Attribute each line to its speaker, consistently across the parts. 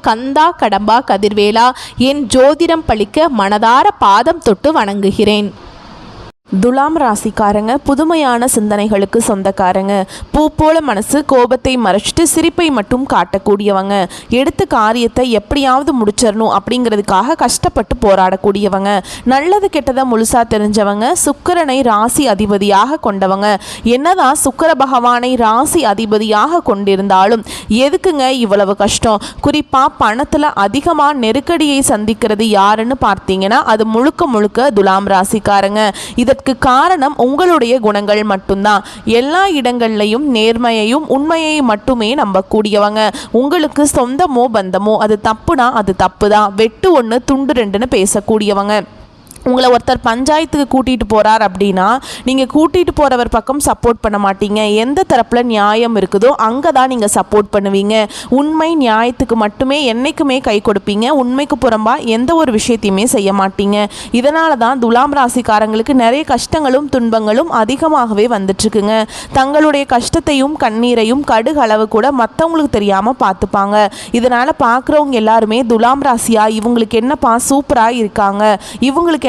Speaker 1: கந்தா கடம்பா கதிர்வேலா என் ஜோதிடம் பழிக்க மனதார பாதம் தொட்டு வணங்குகிறேன்.
Speaker 2: துலாம் ராசிக்காரங்க புதுமையான சிந்தனைகளுக்கு சொந்தக்காரங்க. பூ போல மனசு கோபத்தை மறைச்சிட்டு சிரிப்பை மட்டும் காட்டக்கூடியவங்க. எடுத்த காரியத்தை எப்படியாவது முடிச்சிடணும் அப்படிங்கிறதுக்காக கஷ்டப்பட்டு போராடக்கூடியவங்க. நல்லது கெட்டதை முழுசா தெரிஞ்சவங்க சுக்கிரனை ராசி அதிபதியாக கொண்டவங்க. என்னதான் சுக்கர பகவானை ராசி அதிபதியாக கொண்டிருந்தாலும் எதுக்குங்க இவ்வளவு கஷ்டம்? குறிப்பா பணத்துல அதிகமா நெருக்கடியை சந்திக்கிறது யாருன்னு பார்த்தீங்கன்னா அது முழுக்க முழுக்க துலாம் ராசிக்காரங்க. இதற்கு காரணம் உங்களுடைய குணங்கள் மட்டும்தான். எல்லா இடங்கள்லையும் நேர்மையையும் உண்மையை மட்டுமே நம்பக்கூடியவங்க. உங்களுக்கு சொந்தமோ பந்தமோ அது தப்புனா அது தப்பு தான் வெட்டு ஒன்று துண்டு ரெண்டுன்னு பேசக்கூடியவங்க. உங்களை ஒருத்தர் பஞ்சாயத்துக்கு கூட்டிகிட்டு போகிறார் அப்படின்னா நீங்கள் கூட்டிகிட்டு போகிறவர் பக்கம் சப்போர்ட் பண்ண மாட்டீங்க. எந்த தரப்பில் நியாயம் இருக்குதோ அங்கே தான் நீங்கள் சப்போர்ட் பண்ணுவீங்க. உண்மை நியாயத்துக்கு மட்டுமே என்றைக்குமே கை கொடுப்பீங்க. உண்மைக்கு புறம்பாக எந்த ஒரு விஷயத்தையுமே செய்ய மாட்டீங்க. இதனால தான் துலாம் ராசிக்காரங்களுக்கு நிறைய கஷ்டங்களும் துன்பங்களும் அதிகமாகவே வந்துட்டுருக்குங்க. தங்களுடைய கஷ்டத்தையும் கண்ணீரையும் கடுகளவு கூட மற்றவங்களுக்கு தெரியாமல் பார்த்துப்பாங்க. இதனால் பார்க்குறவங்க எல்லாருமே துலாம் ராசியாக இவங்களுக்கு என்னப்பா? சூப்பராக இருக்காங்க. இவங்களுக்கு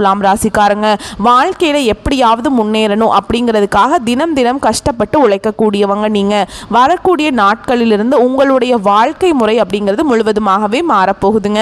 Speaker 2: துலாம் ராசிக்காரங்க வாழ்க்கையில் எப்படியாவது முன்னேறணும் அப்படிங்கிறதுக்காக தினம் தினம் கஷ்டப்பட்டு உழைக்கக்கூடியவங்க நீங்கள் வரக்கூடிய நாட்களிலிருந்து உங்களுடைய வாழ்க்கை முறை அப்படிங்கிறது முழுவதுமாகவே மாறப்போகுதுங்க.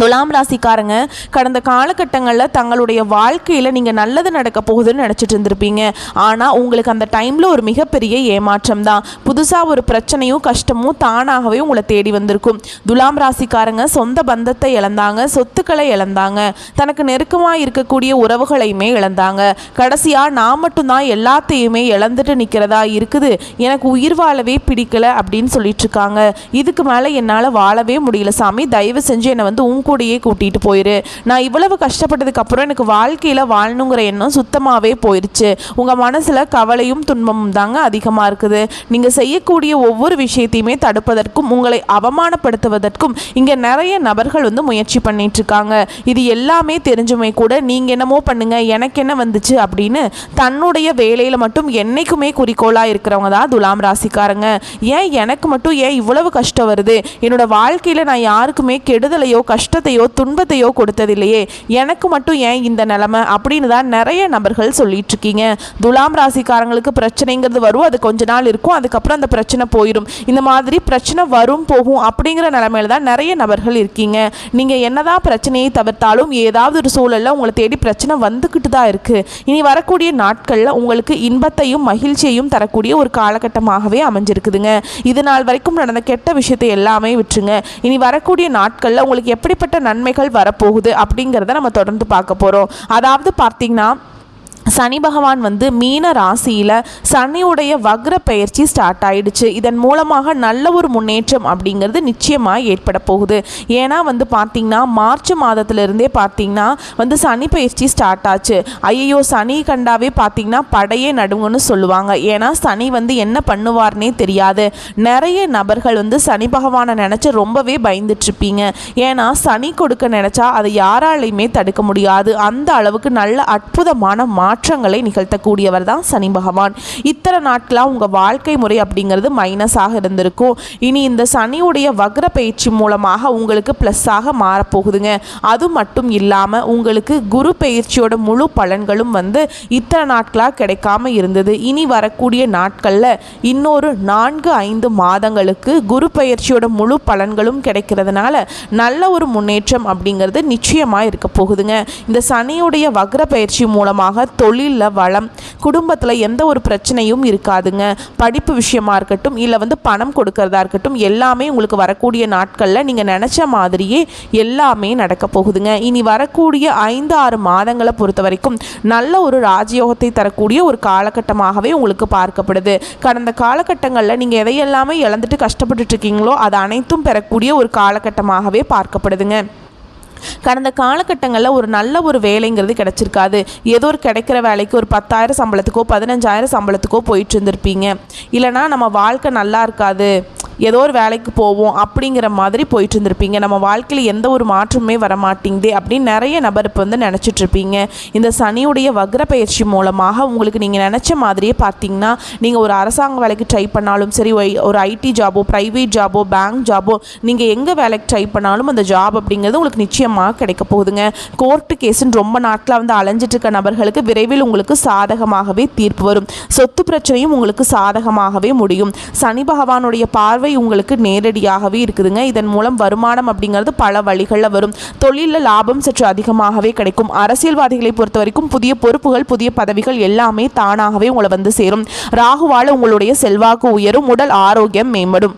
Speaker 2: துலாம் ராசிக்காரங்க கடந்த காலகட்டங்களில் தங்களுடைய வாழ்க்கையில் நீங்கள் நல்லது நடக்க போகுதுன்னு நினச்சிட்டு இருந்திருப்பீங்க. ஆனால் உங்களுக்கு அந்த டைமில் ஒரு மிகப்பெரிய ஏமாற்றம் தான். புதுசாக ஒரு பிரச்சனையும் கஷ்டமும் தானாகவே உங்களை தேடி வந்திருக்கும். துலாம் ராசிக்காரங்க சொந்த பந்தத்தை இழந்தாங்க சொத்துக்களை இழந்தாங்க. தனக்கு நெருக்கமாக இருக்கக்கூடிய உறவுகளையுமே இழந்தாங்க. கடைசியாக நான் மட்டும்தான் எல்லாத்தையுமே இழந்துட்டு நிற்கிறதா இருக்குது. எனக்கு உயிர் வாழவே பிடிக்கல அப்படின்னு சொல்லிட்டு இருக்காங்க. இதுக்கு மேலே என்னால் வாழவே முடியல. சாமி தயவு செஞ்சு என்னை வந்து உன் கூடயே கூட்டிகிட்டு போயிரு. நான் இவ்வளவு கஷ்டப்பட்டதுக்கு அப்புறம் எனக்கு வாழ்க்கையில் வாழணுங்கிற எண்ணம் சுத்தமாகவே போயிடுச்சு உங்கள் மனசில் கவலையும் துன்பமும் தாங்க அதிகமாக இருக்குது. நீங்கள் செய்யக்கூடிய ஒவ்வொரு விஷயத்தையுமே தடுப்பதற்கும் உங்களை அவமானப்படுத்துவதற்கும் இங்கே நிறைய நபர்கள் வந்து முயற்சி பண்ணிட்டு இருக்காங்க இது எல்லாமே தெரிஞ்சுமே கூட நீங்கள் என்னமோ பண்ணுங்க எனக்கு என்ன வந்துச்சு அப்படின்னு தன்னுடைய வேலையில் மட்டும் என்னைக்குமே குறிக்கோளாக இருக்கிறவங்க தான் துலாம் ராசிக்காரங்க. ஏன் எனக்கு மட்டும் ஏன் இவ்வளவு கஷ்டம் வருது? என்னோட வாழ்க்கையில் நான் யாருக்குமே கெடுதலையோ கஷ்டம் கஷ்டத்தையோ துன்பத்தையோ கொடுத்ததில்லையே. எனக்கு மட்டும் ஏன் இந்த நிலமை? அப்படின்னு தான் நிறைய நபர்கள் சொல்லிட்டு இருக்கீங்க. துலாம் ராசிக்காரங்களுக்கு பிரச்சனைங்கிறது வரும். அது கொஞ்ச நாள் இருக்கும். அதுக்கப்புறம் அந்த பிரச்சனை போயிடும் இந்த மாதிரி பிரச்சனை வரும் போகும் அப்படிங்கிற நிலமையில தான் நிறைய நபர்கள் இருக்கீங்க. நீங்கள் என்னதான் பிரச்சனையை தவிர்த்தாலும் ஏதாவது ஒரு சூழலில் உங்களை தேடி பிரச்சனை வந்துக்கிட்டு தான் இருக்குது இனி வரக்கூடிய நாட்களில் உங்களுக்கு இன்பத்தையும் மகிழ்ச்சியையும் தரக்கூடிய ஒரு காலகட்டமாகவே அமைஞ்சிருக்குதுங்க. இது நாள் வரைக்கும் நடந்த கெட்ட விஷயத்தை எல்லாமே விட்டுருங்க. இனி வரக்கூடிய நாட்களில் உங்களுக்கு எப்படி எப்படிப்பட்ட நன்மைகள் வரப்போகுது அப்படிங்கிறத நம்ம தொடர்ந்து பார்க்க போகிறோம் அதாவது பார்த்தீங்கன்னா சனி பகவான் வந்து மீன ராசியில் சனியுடைய வக்ர பயிற்சி ஸ்டார்ட் ஆயிடுச்சு. இதன் மூலமாக நல்ல ஒரு முன்னேற்றம் அப்படிங்கிறது நிச்சயமாக ஏற்பட போகுது. ஏன்னா வந்து பார்த்திங்கன்னா மார்ச் மாதத்திலிருந்தே பார்த்திங்கன்னா வந்து சனி பயிற்சி ஸ்டார்ட் ஆச்சு. ஐயோ சனி கண்டாவே பார்த்திங்கன்னா படையே நடுங்குன்னு சொல்லுவாங்க. ஏன்னா சனி வந்து என்ன பண்ணுவார்னே தெரியாது. நிறைய நபர்கள் வந்து சனி பகவானை நினச்சி ரொம்பவே பயந்துட்டுருப்பீங்க. ஏன்னா சனி கொடுக்க நினச்சா அதை யாராலையுமே தடுக்க முடியாது. அந்த அளவுக்கு நல்ல அற்புதமான மாற்றம் மாற்றங்களை நிகழ்த்தக்கூடியவர் தான் சனி பகவான். இத்தனை நாட்களாக உங்கள் வாழ்க்கை முறை அப்படிங்கிறது மைனஸாக இருந்திருக்கும். இனி இந்த சனியுடைய வக்ர பயிற்சி மூலமாக உங்களுக்கு ப்ளஸ்ஸாக மாறப்போகுதுங்க. அது மட்டும் இல்லாமல் உங்களுக்கு குரு பயிற்சியோட முழு பலன்களும் வந்து இத்தனை நாட்களாக கிடைக்காம இருந்தது. இனி வரக்கூடிய நாட்களில் இன்னொரு நான்கு ஐந்து மாதங்களுக்கு குரு பயிற்சியோட முழு பலன்களும் கிடைக்கிறதுனால நல்ல ஒரு முன்னேற்றம் அப்படிங்கிறது நிச்சயமாக இருக்க போகுதுங்க. இந்த சனியுடைய வக்ர பயிற்சி மூலமாக தொழிலில் வளம் குடும்பத்தில் எந்த ஒரு பிரச்சனையும் இருக்காதுங்க. படிப்பு விஷயமா இருக்கட்டும் இல்லை வந்து பணம் கொடுக்கறதா இருக்கட்டும் எல்லாமே உங்களுக்கு வரக்கூடிய நாட்களில் நீங்கள் நினச்ச மாதிரியே எல்லாமே நடக்க போகுதுங்க. இனி வரக்கூடிய ஐந்து ஆறு மாதங்களை பொறுத்த வரைக்கும் நல்ல ஒரு ராஜயோகத்தை தரக்கூடிய ஒரு காலகட்டமாகவே உங்களுக்கு பார்க்கப்படுது. கடந்த காலகட்டங்களில் நீங்கள் எதையெல்லாமே இழந்துட்டு கஷ்டப்பட்டுட்டு இருக்கீங்களோ அது அனைத்தும் பெறக்கூடிய ஒரு காலகட்டமாகவே பார்க்கப்படுதுங்க. கடந்த காலகட்டங்களில் ஒரு நல்ல ஒரு வேலைங்கிறது கிடச்சிருக்காது. ஏதோ ஒரு கிடைக்கிற வேலைக்கு ஒரு பத்தாயிரம் சம்பளத்துக்கோ பதினஞ்சாயிரம் சம்பளத்துக்கோ போயிட்டு இருந்திருப்பீங்க. இல்லைனா நம்ம வாழ்க்கை நல்லா இருக்காது. ஏதோ ஒரு வேலைக்கு போவோம் அப்படிங்கிற மாதிரி போயிட்டு இருந்திருப்பீங்க நம்ம வாழ்க்கையில் எந்த ஒரு மாற்றமுமே வரமாட்டேங்குதே அப்படின்னு நிறைய நபர் இப்போ வந்து நினச்சிட்ருப்பீங்க இந்த சனியுடைய வக்ர பயிற்சி மூலமாக உங்களுக்கு நீங்கள் நினச்ச மாதிரியே பார்த்தீங்கன்னா நீங்கள் ஒரு அரசாங்க வேலைக்கு ட்ரை பண்ணாலும் சரி ஒய்- ஒரு ஐடி ஜாபோ ப்ரைவேட் ஜாபோ பேங்க் ஜாபோ நீங்கள் எங்கே வேலைக்கு ட்ரை பண்ணாலும் அந்த ஜாப் அப்படிங்கிறது உங்களுக்கு நிச்சயமாக கிடைக்க போகுதுங்க. கோர்ட்டு கேஸுன்னு ரொம்ப நாட்டில் வந்து அலைஞ்சிட்டு இருக்க நபர்களுக்கு விரைவில் உங்களுக்கு சாதகமாகவே தீர்ப்பு வரும். சொத்து பிரச்சனையும் உங்களுக்கு சாதகமாகவே முடியும். சனி பகவானுடைய பார்வை உங்களுக்கு நேரடியாகவே இருக்குதுங்க. இதன் மூலம் வருமானம் அப்படிங்கிறது பல வழிகளில் வரும். தொழிலில் லாபம் சற்று அதிகமாகவே கிடைக்கும். அரசியல்வாதிகளை பொறுத்த வரைக்கும் புதிய பொறுப்புகள் புதிய பதவிகள் எல்லாமே தானாகவே உங்களை வந்து சேரும். ராகுவால் உங்களுடைய செல்வாக்கு உயரும். உடல் ஆரோக்கியம் மேம்படும்.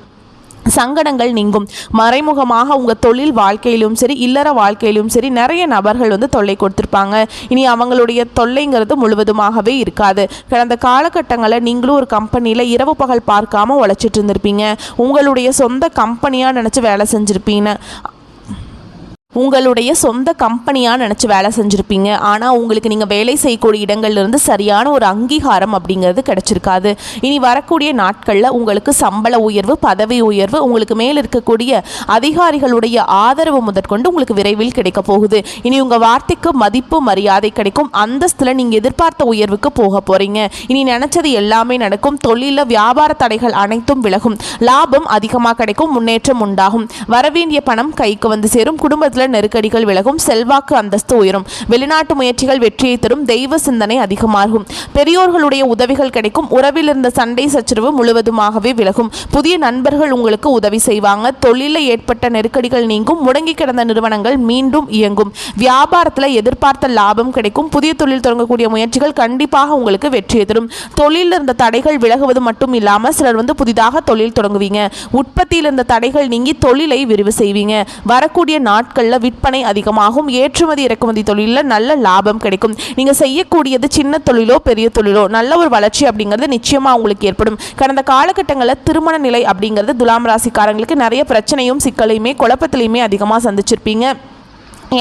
Speaker 2: சங்கடங்கள் நீங்கும். மறைமுகமாக உங்கள் தொழில் வாழ்க்கையிலும் சரி இல்லற வாழ்க்கையிலும் சரி நிறைய நபர்கள் வந்து தொல்லை கொடுத்துருப்பாங்க. இனி அவங்களுடைய தொல்லைங்கிறது முழுவதுமாகவே இருக்காது. கடந்த காலகட்டங்களில் நீங்களும் ஒரு கம்பெனியில் இரவு பகல் பார்க்காம உழைச்சிட்டு இருந்திருப்பீங்க. உங்களுடைய சொந்த கம்பெனியாக நினச்சி வேலை செஞ்சுருப்பீங்க. உங்களுடைய சொந்த கம்பெனியாக நினச்சி வேலை செஞ்சுருப்பீங்க. ஆனால் உங்களுக்கு நீங்கள் வேலை செய்யக்கூடிய இடங்கள்லேருந்து சரியான ஒரு அங்கீகாரம் அப்படிங்கிறது கிடச்சிருக்காது. இனி வரக்கூடிய நாட்களில் உங்களுக்கு சம்பள உயர்வு பதவி உயர்வு உங்களுக்கு மேல் இருக்கக்கூடிய அதிகாரிகளுடைய ஆதரவு முதற்கொண்டு உங்களுக்கு விரைவில் கிடைக்க போகுது. இனி உங்கள் வார்த்தைக்கு மதிப்பு மரியாதை கிடைக்கும். அந்தஸ்தில் நீங்கள் எதிர்பார்த்த உயர்வுக்கு போக போகிறீங்க இனி நினச்சது எல்லாமே நடக்கும். தொழிலில் வியாபார தடைகள் அனைத்தும் விலகும். லாபம் அதிகமாக கிடைக்கும் முன்னேற்றம் உண்டாகும். வரவேண்டிய பணம் கைக்கு வந்து சேரும். குடும்பத்தில் நெருக்கடிகள் விலகும் செல்வாக்கு அந்தஸ்து உயரும். வெளிநாட்டு முயற்சிகள் வெற்றியை தரும் தெய்வ சிந்தனை அதிகமாகும். பெரியோர்களுடைய உதவிகள் கிடைக்கும் உறவில் இருந்த சண்டை சச்சரவு முழுவதுமாகவே விலகும். புதிய நண்பர்கள் உங்களுக்கு உதவி செய்வாங்க. தொழிலில் ஏற்பட்ட நெருக்கடிகள் நீங்கும் முடங்கி கிடந்த நிறுவனங்கள் மீண்டும் இயங்கும். வியாபாரத்தில் எதிர்பார்த்த லாபம் கிடைக்கும். புதிய தொழில் தொடங்கக்கூடிய முயற்சிகள் கண்டிப்பாக உங்களுக்கு வெற்றியை தரும். தொழிலில் இருந்த தடைகள் விலகுவது மட்டும் இல்லாமல் சிலர் வந்து புதிதாக தொழில் தொடங்குவீங்க. உற்பத்தியில் இருந்த தடைகள் நீங்கி தொழிலை விரிவு செய்வீங்க. வரக்கூடிய நாட்கள் தொழிலில் விற்பனை அதிகமாகும் ஏற்றுமதி இறக்குமதி தொழிலில் நல்ல லாபம் கிடைக்கும். நீங்கள் செய்யக்கூடியது சின்ன தொழிலோ பெரிய தொழிலோ நல்ல ஒரு வளர்ச்சி அப்படிங்கிறது நிச்சயமாக உங்களுக்கு ஏற்படும். கடந்த காலகட்டங்களில் திருமண நிலை அப்படிங்கிறது துலாம் ராசிக்காரங்களுக்கு நிறைய பிரச்சனையும் சிக்கலையுமே குழப்பத்திலையுமே அதிகமாக சந்திச்சிருப்பீங்க.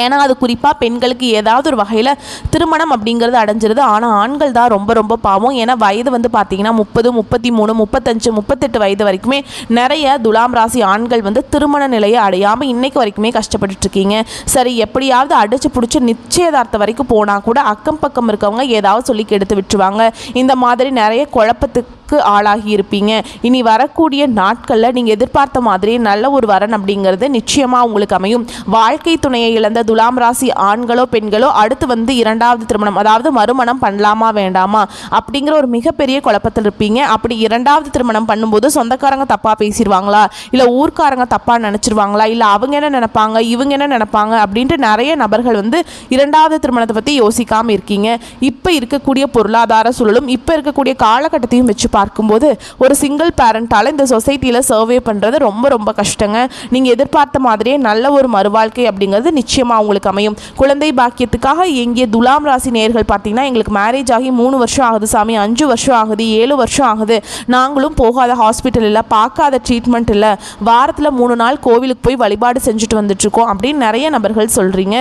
Speaker 2: ஏன்னா அது குறிப்பாக பெண்களுக்கு ஏதாவது ஒரு வகையில் திருமணம் அப்படிங்கிறது அடைஞ்சிருது. ஆனால் ஆண்கள் தான் ரொம்ப ரொம்ப பாவம். ஏன்னா வயது வந்து பார்த்தீங்கன்னா முப்பது முப்பத்தி மூணு முப்பத்தஞ்சு முப்பத்தெட்டு வயது வரைக்குமே நிறைய துலாம் ராசி ஆண்கள் வந்து திருமண நிலையை அடையாமல் இன்றைக்கு வரைக்குமே கஷ்டப்பட்டுட்ருக்கீங்க சரி எப்படியாவது அடிச்சு பிடிச்சி நிச்சயதார்த்தம் வரைக்கும் போனால் கூட அக்கம் பக்கம் இருக்கவங்க ஏதாவது சொல்லி கெடுத்து விட்டுருவாங்க. இந்த மாதிரி நிறைய குழப்பத்துக்கு ஆளாகி இருப்பீங்க இனி வரக்கூடிய நாட்களில் நீங்கள் எதிர்பார்த்த மாதிரி நல்ல ஒரு வரன் அப்படிங்கிறது நிச்சயமாக உங்களுக்கு அமையும். வாழ்க்கை துணையை இழந்த துலாம் ராசி ஆண்களோ பெண்களோ அடுத்து வந்து இரண்டாவது திருமணம் அதாவது மறுமணம் பண்ணலாமா வேண்டாமா அப்படிங்கிற ஒரு மிகப்பெரிய குழப்பத்தில் இருப்பீங்க. அப்படி இரண்டாவது திருமணம் பண்ணும்போது சொந்தக்காரங்க தப்பாக பேசிடுவாங்களா இல்லை ஊர்க்காரங்க தப்பாக நினச்சிருவாங்களா? இல்லை அவங்க என்ன நினைப்பாங்க? இவங்க என்ன நினைப்பாங்க? அப்படின்ட்டு நிறைய நபர்கள் வந்து இரண்டாவது திருமணத்தை பற்றி யோசிக்காமல் இருக்கீங்க. இப்போ இருக்கக்கூடிய பொருளாதார சூழலும் இப்போ இருக்கக்கூடிய காலகட்டத்தையும் வச்சு பார்க்கும்போது ஒரு சிங்கிள் பேரண்ட்டால் இந்த சொசைட்டியில் சர்வே பண்ணுறது ரொம்ப ரொம்ப கஷ்டங்க. நீங்கள் எதிர்பார்த்த மாதிரியே நல்ல ஒரு மறுவாழ்க்கை அப்படிங்கிறது நிச்சயமாக உங்களுக்கு அமையும். குழந்தை பாக்கியத்துக்காக எங்கே துலாம் ராசி நேர்கள் பார்த்தீங்கன்னா எங்களுக்கு மேரேஜ் ஆகி மூணு வருஷம் ஆகுது சாமி. அஞ்சு வருஷம் ஆகுது ஏழு வருஷம் ஆகுது. நாங்களும் போகாத ஹாஸ்பிட்டல் இல்லை பார்க்காத ட்ரீட்மெண்ட் இல்லை. வாரத்தில் மூணு நாள் கோவிலுக்கு போய் வழிபாடு செஞ்சுட்டு வந்துட்டுருக்கோம் அப்படின்னு நிறைய நபர்கள் சொல்கிறீங்க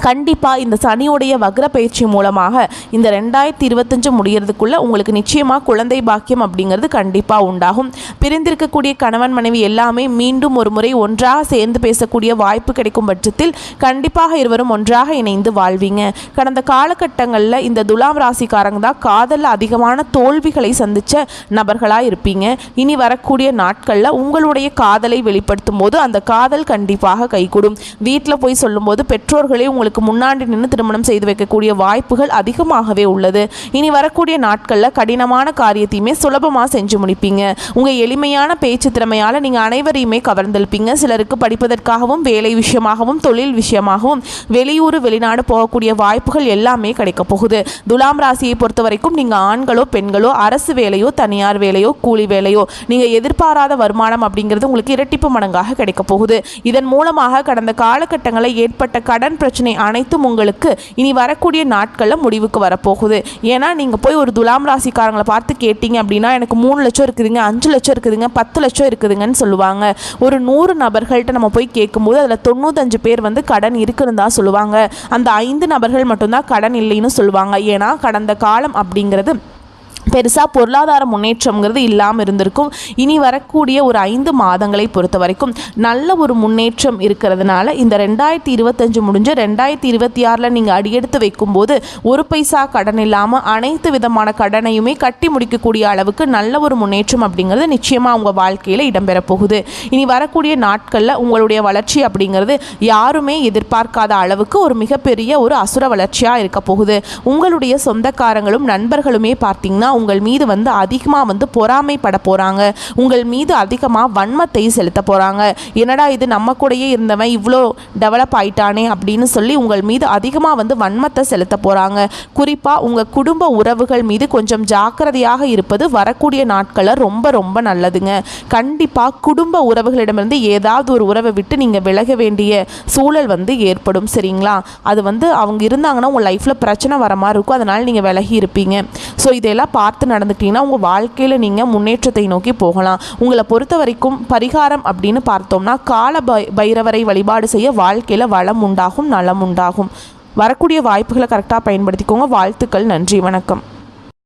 Speaker 2: கண்டிப்பாக இந்த சனியுடைய வக்ர பயிற்சி மூலமாக இந்த ரெண்டாயிரத்தி இருபத்தஞ்சு முடியறதுக்குள்ள உங்களுக்கு நிச்சயமாக குழந்தை பாக்கியம் அப்படிங்கிறது கண்டிப்பாக உண்டாகும். பிரிந்திருக்கக்கூடிய கணவன் மனைவி எல்லாமே மீண்டும் ஒரு முறை ஒன்றாக சேர்ந்து பேசக்கூடிய வாய்ப்பு கிடைக்கும் பட்சத்தில் கண்டிப்பாக இருவரும் ஒன்றாக இணைந்து வாழ்வீங்க. கடந்த காலகட்டங்களில் இந்த துலாம் ராசிக்காரங்க தான் காதலில் அதிகமான தோல்விகளை சந்தித்த நபர்களாக இருப்பீங்க. இனி வரக்கூடிய நாட்களில் உங்களுடைய காதலை வெளிப்படுத்தும் போது அந்த காதல் கண்டிப்பாக கைகூடும். வீட்டில் போய் சொல்லும்போது பெற்றோர்களே உங்களுக்கு முன்னாடி நின்று திருமணம் செய்து வைக்கக்கூடிய வாய்ப்புகள் அதிகமாகவே உள்ளது. இனி வரக்கூடிய நாட்களில் கடினமான காரியத்தையுமே சுலபமாக செஞ்சு முடிப்பீங்க. உங்கள் எளிமையான பேச்சு திறமையால் நீங்கள் அனைவரையுமே கவர்ந்திருப்பீங்க சிலருக்கு படிப்பதற்காகவும் வேலை விஷயமாகவும் தொழில் விஷயமாகவும் வெளியூர் வெளிநாடு போகக்கூடிய வாய்ப்புகள் எல்லாமே கிடைக்க போகுது. துலாம் ராசியை பொறுத்த வரைக்கும் நீங்கள் ஆண்களோ பெண்களோ அரசு வேலையோ தனியார் வேலையோ கூலி வேலையோ நீங்கள் எதிர்பாராத வருமானம் அப்படிங்கிறது உங்களுக்கு இரட்டிப்பு மடங்காக கிடைக்க போகுது. இதன் மூலமாக கடந்த காலகட்டங்களில் ஏற்பட்ட கடன் பிரச்சனை அனைத்தும் உங்களுக்கு இனி வரக்கூடிய நாட்களில் முடிவுக்கு வரப்போகுது. ஏன்னா நீங்கள் போய் ஒரு துலாம் ராசிக்காரங்களை பார்த்து கேட்டீங்க அப்படின்னா எனக்கு மூணு லட்சம் இருக்குதுங்க அஞ்சு லட்சம் இருக்குதுங்க பத்து லட்சம் இருக்குதுங்கன்னு சொல்லுவாங்க. ஒரு நூறு நபர்கள்ட்ட நம்ம போய் கேட்கும்போது அதில் தொண்ணூத்தஞ்சு பேர் வந்து கடன் இருக்குன்னு தான் சொல்லுவாங்க. அந்த ஐந்து நபர்கள் மட்டும்தான் கடன் இல்லைன்னு சொல்லுவாங்க. ஏன்னா கடந்த காலம் அப்படிங்கிறது பெருசாக பொருளாதார முன்னேற்றங்கிறது இல்லாமல் இருந்திருக்கும். இனி வரக்கூடிய ஒரு ஐந்து மாதங்களை பொறுத்த வரைக்கும் நல்ல ஒரு முன்னேற்றம் இருக்கிறதுனால இந்த ரெண்டாயிரத்தி இருபத்தஞ்சு முடிஞ்சு ரெண்டாயிரத்தி இருபத்தி ஆறில் நீங்கள் அடியெடுத்து வைக்கும்போது ஒரு பைசா கடன் இல்லாமல் அனைத்து விதமான கடனையுமே கட்டி முடிக்கக்கூடிய அளவுக்கு நல்ல ஒரு முன்னேற்றம் அப்படிங்கிறது நிச்சயமாக உங்கள் வாழ்க்கையில் இடம்பெற போகுது. இனி வரக்கூடிய நாட்களில் உங்களுடைய வளர்ச்சி அப்படிங்கிறது யாருமே எதிர்பார்க்காத அளவுக்கு ஒரு மிகப்பெரிய ஒரு அசுர வளர்ச்சியாக இருக்க போகுது. உங்களுடைய சொந்தக்காரங்களும் நண்பர்களுமே பார்த்தீங்கன்னா உங்கள் மீது வந்து அதிகமாக வந்து பொறாமைப்பட போகிறாங்க உங்கள் மீது அதிகமாக வன்மத்தை செலுத்த போகிறாங்க என்னடா இது நம்ம கூடயே இருந்தவன் இவ்வளோ டெவலப் ஆயிட்டானே அப்படின்னு சொல்லி உங்கள் மீது அதிகமாக வந்து வன்மத்தை செலுத்த போகிறாங்க குறிப்பாக உங்கள் குடும்ப உறவுகள் மீது கொஞ்சம் ஜாக்கிரதையாக இருப்பது வரக்கூடிய நாட்களில் ரொம்ப ரொம்ப நல்லதுங்க. கண்டிப்பாக குடும்ப உறவுகளிடமிருந்து ஏதாவது ஒரு உறவை விட்டு நீங்கள் விலக வேண்டிய சூழல் வந்து ஏற்படும் சரிங்களா? அது வந்து அவங்க இருந்தாங்கன்னா உங்கள் லைஃப்பில் பிரச்சனை வர மாதிரி இருக்கும். அதனால் நீங்கள் விலகி இருப்பீங்க. ஸோ இதெல்லாம் பார்த்து நடந்துக்கிட்டிங்கன்னா உங்கள் வாழ்க்கையில் நீங்கள் முன்னேற்றத்தை நோக்கி போகலாம். உங்களை பொறுத்த வரைக்கும் பரிகாரம் அப்படின்னு பார்த்தோம்னா கால பை பைரவரை வழிபாடு செய்ய வாழ்க்கையில் வளம் உண்டாகும் நலம் உண்டாகும். வரக்கூடிய வாய்ப்புகளை கரெக்டாக பயன்படுத்திக்கோங்க. வாழ்த்துக்கள். நன்றி. வணக்கம்.